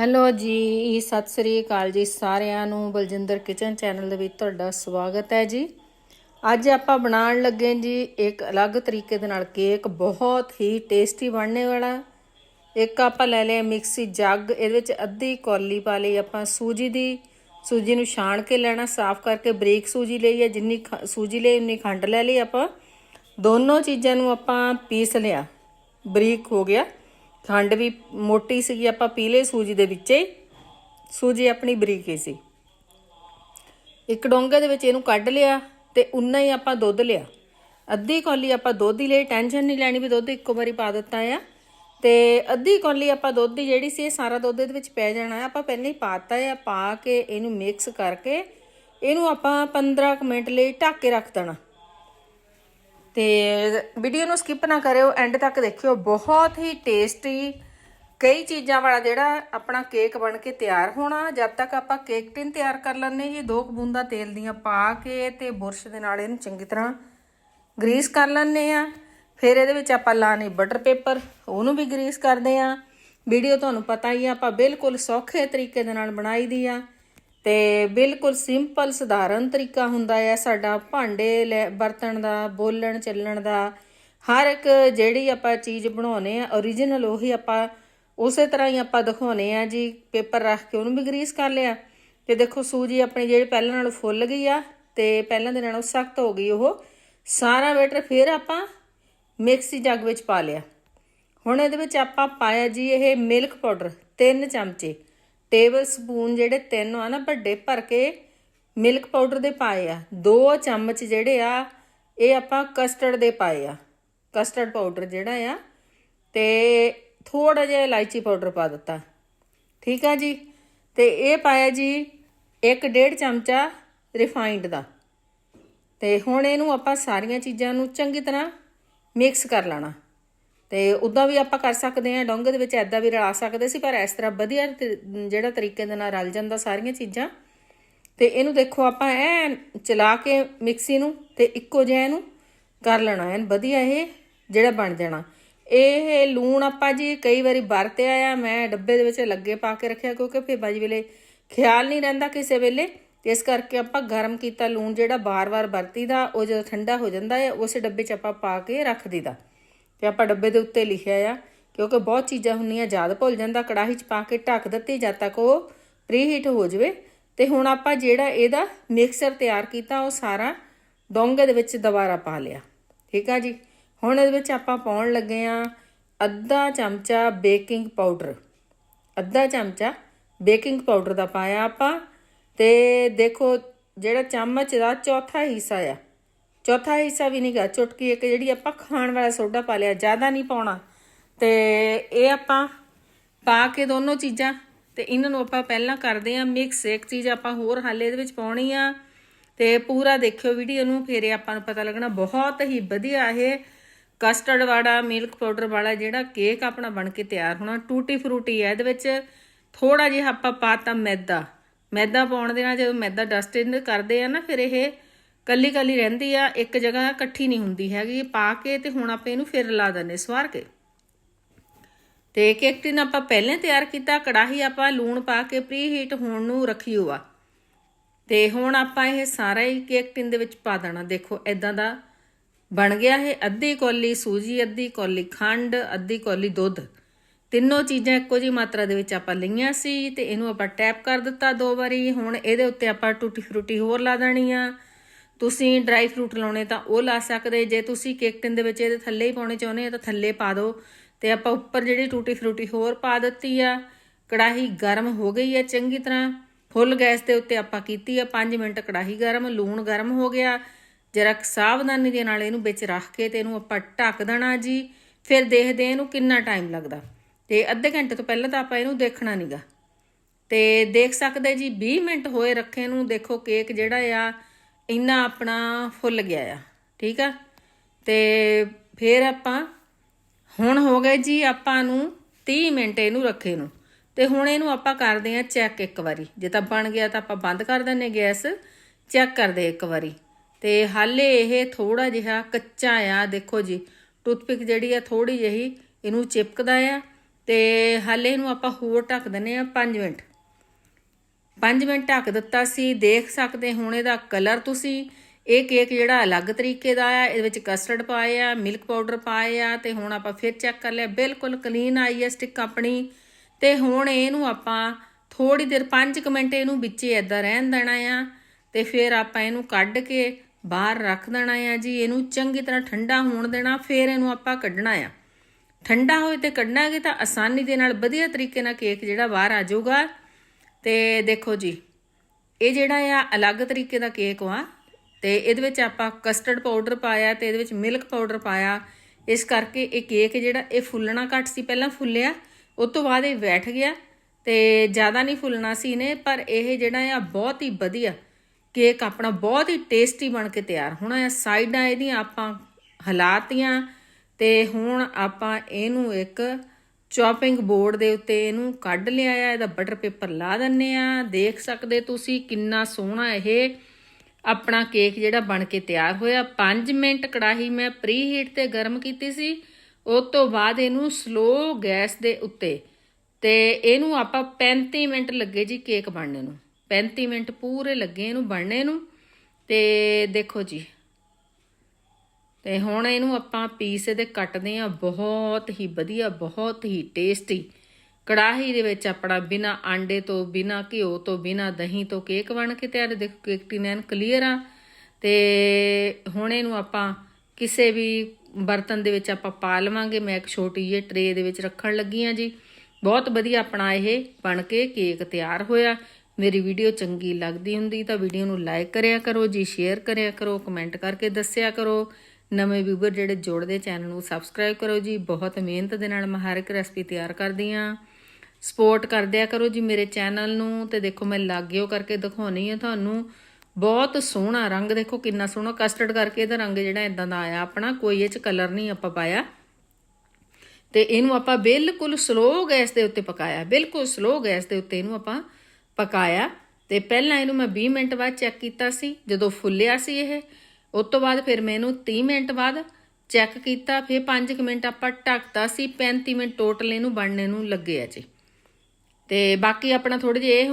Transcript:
Hello ਜੀ, ਸਤਿ ਸ੍ਰੀ ਅਕਾਲ ਜੀ ਸਾਰਿਆਂ ਨੂੰ। ਬਲਜਿੰਦਰ ਕਿਚਨ ਚੈਨਲ ਦੇ ਵਿੱਚ ਤੁਹਾਡਾ ਸਵਾਗਤ ਹੈ ਜੀ। ਅੱਜ ਆਪਾਂ ਬਣਾਉਣ ਲੱਗੇ ਜੀ ਇੱਕ ਅਲੱਗ ਤਰੀਕੇ ਦੇ ਨਾਲ ਕੇਕ, ਬਹੁਤ ਹੀ ਟੇਸਟੀ ਬਣਨੇ ਵਾਲਾ। ਇੱਕ ਆਪਾਂ ਲੈ ਲਿਆ ਮਿਕਸੀ ਜੱਗ, ਇਹਦੇ ਵਿੱਚ ਅੱਧੀ ਕੌਲੀ ਪਾ ਲਈ ਆਪਾਂ ਸੂਜੀ ਦੀ। ਸੂਜੀ ਨੂੰ ਛਾਣ ਕੇ ਲੈਣਾ, ਸਾਫ਼ ਕਰਕੇ ਬਰੀਕ ਸੂਜੀ ਲਈ ਹੈ, ਜਿੰਨੀ ਖ- ਸੂਜੀ ਲਈ ਉਨੀ ਖੰਡ ਲੈ ਲਈ ਆਪਾਂ। ਦੋਨੋਂ ਚੀਜ਼ਾਂ ਨੂੰ ਆਪਾਂ ਪੀਸ ਲਿਆ, ਬਰੀਕ ਹੋ ਗਿਆ। ਖੰਡ ਵੀ ਮੋਟੀ ਸੀਗੀ, ਆਪਾਂ ਪੀ ਲਈ ਸੂਜੀ ਦੇ ਵਿੱਚ। ਹੀ ਸੂਜੀ ਆਪਣੀ ਬਰੀਕ ਹੀ ਸੀ। ਇੱਕ ਡੋਂਗੇ ਦੇ ਵਿੱਚ ਇਹਨੂੰ ਕੱਢ ਲਿਆ ਤੇ ਉਨਾ ਹੀ ਆਪਾਂ ਦੁੱਧ ਲਿਆ। ਅੱਧੀ ਕੌਲੀ ਆਪਾਂ ਦੁੱਧ ਹੀ ਲਈ, ਟੈਨਸ਼ਨ ਨਹੀਂ ਲੈਣੀ ਵੀ ਦੁੱਧ ਇੱਕੋ ਵਾਰੀ ਪਾ ਦਿੱਤਾ ਆ। ਤੇ ਅੱਧੀ ਕੌਲੀ ਆਪਾਂ ਦੁੱਧ ਦੀ ਜਿਹੜੀ ਸੀ, ਇਹ ਸਾਰਾ ਦੁੱਧ ਇਹਦੇ ਵਿੱਚ ਪੈ ਜਾਣਾ ਆਪਾਂ ਪਹਿਲਾਂ ਹੀ ਪਾਤਾ ਆ, ਪਾ ਕੇ ਇਹਨੂੰ ਮਿਕਸ ਕਰਕੇ ਇਹਨੂੰ ਆਪਾਂ 15 ਕੁ ਮਿੰਟ ਲਈ ਢੱਕ ਕੇ ਰੱਖ ਦੇਣਾ। ਤੇ ਵੀਡੀਓ ਨੂੰ ਸਕਿਪ ਨਾ ਕਰਿਓ ਐਂਡ ਤੱਕ ਦੇਖਿਓ। ਬਹੁਤ ਹੀ ਟੇਸਟੀ ਕਈ ਚੀਜ਼ਾਂ ਵਾਲਾ ਜਿਹੜਾ ਆਪਣਾ ਕੇਕ ਬਣ ਕੇ ਤਿਆਰ ਹੋਣਾ, ਜਦ ਤੱਕ ਆਪਾਂ ਕੇਕ ਟਿਨ ਤਿਆਰ ਕਰ ਲੈਣੇ ਜੀ, ਦੋ ਕੁ ਬੂੰਦਾਂ ਤੇਲ ਦੀਆਂ ਪਾ ਕੇ ਤੇ ਬੁਰਸ਼ ਦੇ ਨਾਲ ਇਹਨੂੰ ਚੰਗੀ ਤਰ੍ਹਾਂ ਗਰੀਸ ਕਰ ਲੈਣੇ ਆ ਫਿਰ ਇਹਦੇ ਵਿੱਚ ਆਪਾਂ ਲਾਣੇ ਬਟਰ ਪੇਪਰ ਉਹਨੂੰ ਵੀ ਗਰੀਸ ਕਰਦੇ ਆ ਵੀਡੀਓ ਤੁਹਾਨੂੰ ਪਤਾ ਹੀ ਆ, ਆਪਾਂ ਬਿਲਕੁਲ ਸੌਖੇ ਤਰੀਕੇ ਦੇ ਨਾਲ ਬਣਾਈ ਦੀ ਆ। ਤੇ ਬਿਲਕੁਲ ਸਿੰਪਲ, ਸਧਾਰਨ ਤਰੀਕਾ ਹੁੰਦਾ ਹੈ ਸਾਡਾ ਭਾਂਡੇ ਲੈ- ਵਰਤਣ ਦਾ, ਬੋਲਣ, ਚੱਲਣ ਦਾ। ਹਰ ਇੱਕ ਜਿਹੜੀ ਆਪਾਂ ਚੀਜ਼ ਬਣਾਉਨੇ ਆ origignal ਉਹੀ ਆਪਾਂ ਉਸੇ ਤਰ੍ਹਾਂ ਹੀ ਆਪਾਂ ਦਿਖਾਉਨੇ ਆ ਜੀ, ਪੇਪਰ ਰੱਖ ਕੇ ਉਹਨੂੰ ਵੀ ਗਰੀਸ ਕਰ ਲਿਆ। ਤੇ ਦੇਖੋ ਸੂਜੀ ਆਪਣੀ ਜਿਹੜੀ ਪਹਿਲਾਂ ਨਾਲੋਂ ਫੁੱਲ ਗਈ ਆ ਤੇ ਪਹਿਲਾਂ ਦੇ ਨਾਲੋਂ ਸਖਤ ਹੋ ਗਈ ਉਹ। ਸਾਰਾ ਬੈਟਰ ਫਿਰ ਆਪਾਂ ਮਿਕਸੀ ਜੱਗ ਵਿੱਚ ਪਾ ਲਿਆ। ਹੁਣ ਇਹਦੇ ਵਿੱਚ ਆਪਾਂ ਪਾਇਆ ਜੀ ਇਹ ਮਿਲਕ ਪਾਊਡਰ 3 ਚਮਚੇ। ਟੇਬਲ ਸਪੂਨ ਜਿਹੜੇ ਤਿੰਨ ਆ ਨਾ ਵੱਡੇ ਭਰ ਕੇ ਮਿਲਕ ਪਾਊਡਰ ਦੇ ਪਾਏ ਆ। ਦੋ ਚਮਚ ਜਿਹੜੇ ਆ, ਇਹ ਆਪਾਂ ਕਸਟਰਡ ਦੇ ਪਾਏ ਆ। ਕਸਟਰਡ ਪਾਊਡਰ ਜਿਹੜਾ ਆ ਤੇ ਥੋੜਾ ਜਿਹਾ ਇਲਾਇਚੀ ਪਾਊਡਰ ਪਾ ਦਿੱਤਾ। ਠੀਕ ਆ ਜੀ? ਤੇ ਇਹ ਪਾਇਆ ਜੀ 1.5 ਚਮਚਾ ਰਿਫਾਈਨਡ ਦਾ। ਤੇ ਹੁਣ ਇਹਨੂੰ ਆਪਾਂ ਸਾਰੀਆਂ ਚੀਜ਼ਾਂ ਨੂੰ ਚੰਗੀ ਤਰ੍ਹਾਂ ਮਿਕਸ ਕਰ ਲੈਣਾ। ਤੇ ਉਦਾਂ ਵੀ ਆਪਾਂ ਕਰ ਸਕਦੇ ਹਾਂ, ਡੋਂਗੇ ਦੇ ਵਿੱਚ ਐਦਾਂ ਵੀ ਰਲਾ ਸਕਦੇ ਸੀ, ਪਰ ਇਸ ਤਰ੍ਹਾਂ ਵਧੀਆ ਤੇ- ਜਿਹੜਾ ਤਰੀਕੇ ਦੇ ਨਾਲ ਰਲ ਜਾਂਦਾ ਸਾਰੀਆਂ ਚੀਜ਼ਾਂ। ਤੇ ਇਹਨੂੰ ਦੇਖੋ ਆਪਾਂ ਐ ਚਲਾ ਕੇ ਮਿਕਸੀ ਨੂੰ ਤੇ ਇੱਕੋ ਜਿਹਾ ਇਹਨੂੰ ਕਰ ਲੈਣਾ, ਐਨ ਵਧੀਆ ਇਹ ਜਿਹੜਾ ਬਣ ਜਾਣਾ। ਇਹ ਲੂਣ ਆਪਾਂ ਜੀ ਕਈ ਵਾਰੀ ਵਰਤਿਆ ਆ, ਮੈਂ ਡੱਬੇ ਦੇ ਵਿੱਚ ਲੱਗੇ ਪਾ ਕੇ ਰੱਖਿਆ, ਕਿਉਂਕਿ ਫਿਰ ਬਾਜੀ ਵੇਲੇ ਖਿਆਲ ਨਹੀਂ ਰਹਿੰਦਾ ਕਿਸੇ ਵੇਲੇ। ਤੇ ਇਸ ਕਰਕੇ ਆਪਾਂ ਗਰਮ ਕੀਤਾ ਲੂਣ ਜਿਹੜਾ ਬਾਰ-ਬਾਰ ਵਰਤੀਦਾ, ਉਹ ਜਦੋਂ ਠੰਡਾ ਹੋ ਜਾਂਦਾ ਹੈ ਉਸੇ ਡੱਬੇ 'ਚ ਆਪਾਂ ਪਾ ਕੇ ਰੱਖ ਦੀਦਾ ਤੇ ਆਪਾਂ ਡੱਬੇ ਦੇ ਉੱਤੇ ਲਿਖਿਆ ਆ ਕਿਉਂਕਿ ਬਹੁਤ ਚੀਜ਼ਾਂ ਹੁੰਦੀਆਂ, ਯਾਦ ਭੁੱਲ ਜਾਂਦਾ, ਕੜਾਹੀ 'ਚ ਪਾ ਕੇ ਢੱਕ ਦਿੱਤੀ ਜਦ ਤੱਕ ਉਹ ਪ੍ਰੀਹੀਟ ਹੋ ਜਾਵੇ। ਤੇ ਹੁਣ ਆਪਾਂ ਜਿਹੜਾ ਇਹਦਾ ਮਿਕਸਰ ਤਿਆਰ ਕੀਤਾ, ਉਹ ਸਾਰਾ ਡੋਂਗੇ ਦੇ ਵਿੱਚ ਦੁਬਾਰਾ ਪਾ ਲਿਆ। ਠੀਕ ਆ ਜੀ? ਹੁਣ ਇਹਦੇ ਵਿੱਚ ਆਪਾਂ ਪਾਉਣ ਲੱਗੇ ਆ ਅੱਧਾ ਚਮਚਾ ਬੇਕਿੰਗ ਪਾਊਡਰ ਅੱਧਾ ਚਮਚਾ ਬੇਕਿੰਗ ਪਾਊਡਰ ਦਾ ਪਾਇਆ ਆਪਾਂ। ਤੇ ਦੇਖੋ, ਜਿਹੜਾ ਚਮਚ ਦਾ ਚੌਥਾ ਹਿੱਸਾ ਆ ਚੌਥਾ ਹਿੱਸਾ ਵੀ ਨਹੀਂਗਾ ਚੁਟਕੀ ਇੱਕ ਜਿਹੜੀ ਆਪਾਂ ਖਾਣ ਵਾਲਾ ਸੋਡਾ ਪਾ ਲਿਆ, ਜ਼ਿਆਦਾ ਨਹੀਂ ਪਾਉਣਾ। ਤੇ ਇਹ ਆਪਾਂ ਪਾ ਕੇ ਦੋਨੋਂ ਚੀਜ਼ਾਂ, ਤੇ ਇਹਨਾਂ ਨੂੰ ਆਪਾਂ ਪਹਿਲਾਂ ਕਰਦੇ ਆ ਮਿਕਸ। ਇੱਕ ਚੀਜ਼ ਆਪਾਂ ਹੋਰ ਹਾਲੇ ਇਹਦੇ ਵਿੱਚ ਪਾਉਣੀ ਆ, ਤੇ ਪੂਰਾ ਦੇਖਿਓ ਵੀਡੀਓ ਨੂੰ, ਫਿਰ ਇਹ ਆਪਾਂ ਨੂੰ ਪਤਾ ਲੱਗਣਾ ਬਹੁਤ ਹੀ ਵਧੀਆ ਇਹ ਕਸਟਰਡ ਵਾਲਾ ਮਿਲਕ ਪਾਊਡਰ ਵਾਲਾ ਜਿਹੜਾ ਕੇਕ ਆਪਣਾ ਬਣ ਕੇ ਤਿਆਰ ਹੋਣਾ। ਟੂਟੀ ਫਰੂਟੀ ਹੈ ਇਹਦੇ ਵਿੱਚ। ਥੋੜਾ ਜਿਹਾ ਆਪਾਂ ਪਾਤਾ ਮੈਦਾ। ਮੈਦਾ ਪਾਉਣ ਦੇ ਨਾਲ ਜਦੋਂ ਮੈਦਾ ਡਸਟ ਕਰਦੇ ਆ ਨਾ, ਫਿਰ ਇਹ ਕੱਲੀ ਕੱਲੀ ਰਹਿੰਦੀ ਆ, ਇੱਕ ਜਗ੍ਹਾ ਇਕੱਠੀ ਨਹੀਂ ਹੁੰਦੀ ਹੈਗੀ, ਪਾ ਕੇ ਤੇ ਹੁਣ ਆਪਾਂ ਇਹਨੂੰ ਫਿਰ ਲਾ ਦਿੰਨੇ ਸਵਾਰ ਕੇ। ਤੇ ਕੇਕਟਿਨ ਆਪਾਂ ਪਹਿਲਾਂ ਤਿਆਰ ਕੀਤਾ, ਕੜਾਹੀ ਆਪਾਂ ਲੂਣ ਪਾ ਕੇ ਪ੍ਰੀ ਹੀਟ ਹੋਣ ਨੂੰ ਰੱਖੀ ਹੋਆ। ਤੇ ਹੁਣ ਆਪਾਂ ਇਹ ਸਾਰਾ ਹੀ ਕੇਕ ਟਿਨ ਦੇ ਵਿੱਚ ਪਾ ਦੇਣਾ। ਦੇਖੋ ਇਦਾਂ ਦਾ ਬਣ ਗਿਆ ਇਹ ਅੱਧੀ ਕੌਲੀ ਸੂਜੀ, ਅੱਧੀ ਕੌਲੀ ਖੰਡ, ਅੱਧੀ ਕੌਲੀ ਦੁੱਧ। ਤਿੰਨੋਂ ਚੀਜ਼ਾਂ ਇੱਕੋ ਜਿਹੀ ਮਾਤਰਾ ਦੇ ਵਿੱਚ ਆਪਾਂ ਲਈਆਂ ਸੀ ਤੇ ਇਹਨੂੰ ਆਪਾਂ ਟੈਪ ਕਰ ਦਿੱਤਾ ਦੋ ਵਾਰੀ। ਹੁਣ ਇਹਦੇ ਉੱਤੇ ਆਪਾਂ ਟੂਟੀ ਫਰੂਟੀ ਹੋਰ ਲਾ ਦੇਣੀ ਆ। ਤੁਸੀਂ ਡਰਾਈ ਫਰੂਟ ਲਾਉਣੇ ਤਾਂ ਉਹ ਲਾ ਸਕਦੇ, ਜੇ ਤੁਸੀਂ ਕੇਕ ਟਿਨ ਦੇ ਵਿੱਚ ਇਹਦੇ ਥੱਲੇ ਹੀ ਪਾਉਣੇ ਚਾਹੁੰਦੇ ਆ ਤਾਂ ਥੱਲੇ ਪਾ ਦਿਓ। ਤੇ ਆਪਾਂ ਉੱਪਰ ਜਿਹੜੀ ਟੂਟੀ ਫਰੂਟੀ ਹੋਰ ਪਾ ਦਿੱਤੀ ਆ, ਕੜਾਹੀ ਗਰਮ ਹੋ ਗਈ ਹੈ ਚੰਗੀ ਤਰ੍ਹਾਂ। ਫੁੱਲ ਗੈਸ ਦੇ ਉੱਤੇ ਆਪਾਂ ਕੀਤੀ ਆ 5 ਮਿੰਟ ਕੜਾਹੀ ਗਰਮ, ਲੂਣ ਗਰਮ ਹੋ ਗਿਆ। ਜਰਾ ਸਾਵਧਾਨੀ ਦੇ ਨਾਲ ਇਹਨੂੰ ਵਿੱਚ ਰੱਖ ਕੇ ਤੇ ਇਹਨੂੰ ਆਪਾਂ ਢੱਕ ਦੇਣਾ ਜੀ। ਫਿਰ ਦੇਖਦੇ ਹਾਂ ਇਹਨੂੰ ਕਿੰਨਾ ਟਾਈਮ ਲੱਗਦਾ। ਤੇ ਅੱਧੇ ਘੰਟੇ ਤੋਂ ਪਹਿਲਾਂ ਤਾਂ ਆਪਾਂ ਇਹਨੂੰ ਦੇਖਣਾ ਨਹੀਂਗਾ ਤੇ ਦੇਖ ਸਕਦੇ ਜੀ 20 ਮਿੰਟ ਹੋਏ ਰੱਖੇ ਨੂੰ, ਦੇਖੋ ਕੇਕ ਜਿਹੜਾ ਆ ਇੰਨਾ ਆਪਣਾ ਫੁੱਲ ਗਿਆ ਆ, ਠੀਕ ਆ? ਤੇ ਫਿਰ ਆਪਾਂ, ਹੁਣ ਹੋ ਗਏ ਜੀ ਆਪਾਂ ਨੂੰ 30 ਮਿੰਟ ਇਹਨੂੰ ਰੱਖੇ ਨੂੰ। ਤੇ ਹੁਣ ਇਹਨੂੰ ਆਪਾਂ ਕਰਦੇ ਆ ਚੈੱਕ ਇੱਕ ਵਾਰੀ। ਜੇ ਤਾਂ ਬਣ ਗਿਆ ਤਾਂ ਆਪਾਂ ਬੰਦ ਕਰ ਦਿੰਨੇ ਗੈਸ ਚੈੱਕ ਕਰਦੇ ਇੱਕ ਵਾਰੀ। ਤੇ ਹਾਲੇ ਇਹ ਥੋੜਾ ਜਿਹਾ ਕੱਚਾ ਆ, ਦੇਖੋ ਜੀ, ਟੂਥਪਿਕ ਜਿਹੜੀ ਆ ਥੋੜੀ ਜਿਹੀ ਇਹਨੂੰ ਚਿਪਕਦਾ ਆ। ਤੇ ਹਾਲੇ ਇਹਨੂੰ ਆਪਾਂ ਹੋਰ ਢੱਕ ਦਿੰਨੇ ਆ 5 ਮਿੰਟ। 5 ਮਿੰਟ ਢੱਕ ਦਿੱਤਾ ਸੀ, ਦੇਖ ਸਕਦੇ ਹੁਣ ਇਹਦਾ ਕਲਰ ਤੁਸੀਂ। ਇਹ ਕੇਕ ਜਿਹੜਾ ਅਲੱਗ ਤਰੀਕੇ ਦਾ ਆ, ਇਹਦੇ ਵਿੱਚ ਕਸਟਰਡ ਪਾਏ ਆ ਮਿਲਕ ਪਾਊਡਰ ਪਾਏ ਆ, ਤੇ ਹੁਣ ਆਪਾਂ ਫਿਰ ਚੈੱਕ ਕਰ ਲਿਆ, ਬਿਲਕੁਲ ਕਲੀਨ ਆਈ ਹੈ ਸਟਿਕ ਆਪਣੀ। ਤੇ ਹੁਣ ਇਹਨੂੰ ਆਪਾਂ ਥੋੜੀ ਦੇਰ 5 ਮਿੰਟ ਇਹਨੂੰ ਵਿੱਚੇ ਐਦਾਂ ਰਹਿਣ ਦੇਣਾ ਆ। ਤੇ ਫਿਰ ਆਪਾਂ ਇਹਨੂੰ ਕੱਢ ਕੇ ਬਾਹਰ ਰੱਖ ਦੇਣਾ ਆ ਜੀ। ਇਹਨੂੰ ਚੰਗੀ ਤਰ੍ਹਾਂ ਠੰਡਾ ਹੋਣ ਦੇਣਾ, ਫਿਰ ਇਹਨੂੰ ਆਪਾਂ ਕੱਢਣਾ ਆ। ਠੰਡਾ ਹੋਏ ਤੇ ਕੱਢਣਾਗੇ ਤਾਂ ਆਸਾਨੀ ਦੇ ਨਾਲ ਵਧੀਆ ਤਰੀਕੇ ਨਾਲ ਕੇਕ ਜਿਹੜਾ ਬਾਹਰ ਆ ਜਾਊਗਾ। ਤੇ ਦੇਖੋ ਜੀ, ਇਹ ਜਿਹੜਾ ਆ ਅਲੱਗ ਤਰੀਕੇ ਦਾ ਕੇਕ ਵਾ, ਤੇ ਇਹਦੇ ਵਿੱਚ ਆਪਾਂ ਕਸਟਰਡ ਪਾਊਡਰ ਪਾਇਆ ਤੇ ਇਹਦੇ ਵਿੱਚ ਮਿਲਕ ਪਾਊਡਰ ਪਾਇਆ। ਇਸ ਕਰਕੇ ਇਹ ਕੇਕ ਜਿਹੜਾ, ਇਹ ਫੁੱਲਣਾ ਘੱਟ ਸੀ, ਪਹਿਲਾਂ ਫੁੱਲਿਆ, ਉਸ ਤੋਂ ਬਾਅਦ ਇਹ ਬੈਠ ਗਿਆ ਤੇ ਜ਼ਿਆਦਾ ਨਹੀਂ ਫੁੱਲਣਾ ਸੀ ਇਹਨੇ, ਪਰ ਇਹ ਜਿਹੜਾ ਆ ਬਹੁਤ ਹੀ ਵਧੀਆ ਕੇਕ ਆਪਣਾ ਬਹੁਤ ਹੀ ਟੇਸਟੀ ਬਣ ਕੇ ਤਿਆਰ ਹੋਣਾ ਹੈ ਸਾਈਡਾਂ ਇਹਦੀਆਂ ਆਪਾਂ ਹਲਾਤੀਆਂ ਤੇ ਹੁਣ ਆਪਾਂ ਇਹਨੂੰ ਇੱਕ ਚੌਪਿੰਗ ਬੋਰਡ ਦੇ ਉੱਤੇ ਇਹਨੂੰ ਕੱਢ ਲਿਆ ਆ, ਇਹਦਾ ਬਟਰ ਪੇਪਰ ਲਾ ਦਿੰਨੇ ਆ। ਦੇਖ ਸਕਦੇ ਤੁਸੀਂ ਕਿੰਨਾ ਸੋਹਣਾ ਇਹ ਆਪਣਾ ਕੇਕ ਜਿਹੜਾ ਬਣ ਕੇ ਤਿਆਰ ਹੋਇਆ। 5 ਮਿੰਟ ਕੜਾਹੀ ਮੈਂ ਪ੍ਰੀ ਹੀਟ ਤੇ ਗਰਮ ਕੀਤੀ ਸੀ। ਉਸ ਤੋਂ ਬਾਅਦ ਇਹਨੂੰ ਸਲੋ ਗੈਸ ਦੇ ਉੱਤੇ ਤੇ ਇਹਨੂੰ ਆਪਾਂ 35 ਮਿੰਟ ਲੱਗੇ ਜੀ ਕੇਕ ਬਣਨੇ ਨੂੰ। 35 ਮਿੰਟ ਪੂਰੇ ਲੱਗੇ ਇਹਨੂੰ ਬਣਨੇ ਨੂੰ। ਤੇ ਦੇਖੋ ਜੀ ਤੇ ਹੁਣ ਇਹਨੂੰ ਆਪਾਂ ਪੀਸ ਇਹਦੇ ਕੱਟਦੇ ਆ ਬਹੁਤ ਹੀ ਵਧੀਆ, ਬਹੁਤ ਹੀ ਟੇਸਟੀ ਕੜਾਹੀ ਦੇ ਵਿੱਚ ਆਪਣਾ ਬਿਨਾ ਆਂਡੇ ਤੋਂ, ਬਿਨਾ ਘਿਓ ਤੋਂ, ਬਿਨਾ ਦਹੀਂ ਤੋਂ ਕੇਕ ਬਣ ਕੇ ਤਿਆਰ ਦੇਖੋ ਕੇਕ ਟਿਨੈਨ ਕਲੀਅਰ ਆ। ਤੇ ਹੁਣ ਇਹਨੂੰ ਆਪਾਂ ਕਿਸੇ ਵੀ ਬਰਤਨ ਦੇ ਵਿੱਚ ਆਪਾਂ ਪਾ ਲਵਾਂਗੇ। ਮੈਂ ਇੱਕ ਛੋਟੀ ਜਿਹੀ ਟਰੇ ਦੇ ਵਿੱਚ ਰੱਖਣ ਲੱਗੀ ਆ ਜੀ। ਬਹੁਤ ਵਧੀਆ ਆਪਣਾ ਇਹ ਬਣ ਕੇ ਕੇਕ ਤਿਆਰ ਹੋਇਆ। ਮੇਰੀ ਵੀਡੀਓ ਚੰਗੀ ਲੱਗਦੀ ਹੁੰਦੀ ਤਾਂ ਵੀਡੀਓ ਨੂੰ ਲਾਈਕ ਕਰਿਆ ਕਰੋ ਜੀ ਸ਼ੇਅਰ ਕਰਿਆ ਕਰੋ ਕਮੈਂਟ ਕਰਕੇ ਦੱਸਿਆ ਕਰੋ। ਨਵੇਂ ਵੀਵਰ ਜਿਹੜੇ ਜੁੜਦੇ ਚੈਨਲ ਨੂੰ ਸਬਸਕ੍ਰਾਈਬ ਕਰੋ ਜੀ। ਬਹੁਤ ਮਿਹਨਤ ਦੇ ਨਾਲ ਮੈਂ ਹਰ ਇੱਕ ਰੈਸਪੀ ਤਿਆਰ ਕਰਦੀ ਆ ਸਪੋਰਟ ਕਰਦਿਆ ਕਰੋ ਜੀ ਮੇਰੇ ਚੈਨਲ ਨੂੰ ਤੇ ਦੇਖੋ ਮੈਂ ਲਾਗਿਓ ਕਰਕੇ ਦਿਖਾਉਣੀ ਆ ਤੁਹਾਨੂੰ। ਬਹੁਤ ਸੋਹਣਾ ਰੰਗ ਦੇਖੋ ਕਿੰਨਾ ਸੋਹਣਾ ਕਸਟਰਡ ਕਰਕੇ ਇਹਦਾ ਰੰਗ ਜਿਹੜਾ ਇਦਾਂ ਦਾ ਆਇਆ ਆਪਣਾ, ਕੋਈ ਇਹ ਚ ਕਲਰ ਨਹੀਂ ਆਪਾਂ ਪਾਇਆ। ਤੇ ਇਹਨੂੰ ਆਪਾਂ ਬਿਲਕੁਲ ਸਲੋ ਗੈਸ ਦੇ ਉੱਤੇ ਪਕਾਇਆ, ਬਿਲਕੁਲ ਸਲੋ ਗੈਸ ਦੇ ਉੱਤੇ ਇਹਨੂੰ ਆਪਾਂ ਪਕਾਇਆ। ਤੇ ਪਹਿਲਾਂ ਇਹਨੂੰ ਮੈਂ 20 ਮਿੰਟ ਬਾਅਦ ਚੈੱਕ ਕੀਤਾ ਸੀ, ਜਦੋਂ ਫੁੱਲਿਆ ਸੀ ਇਹ। ਉਸ ਤੋਂ ਬਾਅਦ ਫਿਰ ਮੈਂ ਇਹਨੂੰ 30 ਮਿੰਟ ਬਾਅਦ ਚੈੱਕ ਕੀਤਾ, ਫਿਰ 5 ਮਿੰਟ ਆਪਾਂ ਢੱਕਤਾ ਸੀ 35 ਮਿੰਟ ਟੋਟਲ ਇਹਨੂੰ ਬਣਨੇ ਨੂੰ ਲੱਗੇ ਆ ਜੀ। ਤੇ ਬਾਕੀ ਆਪਣਾ ਥੋੜੇ ਜਿਹਾ ਇਹ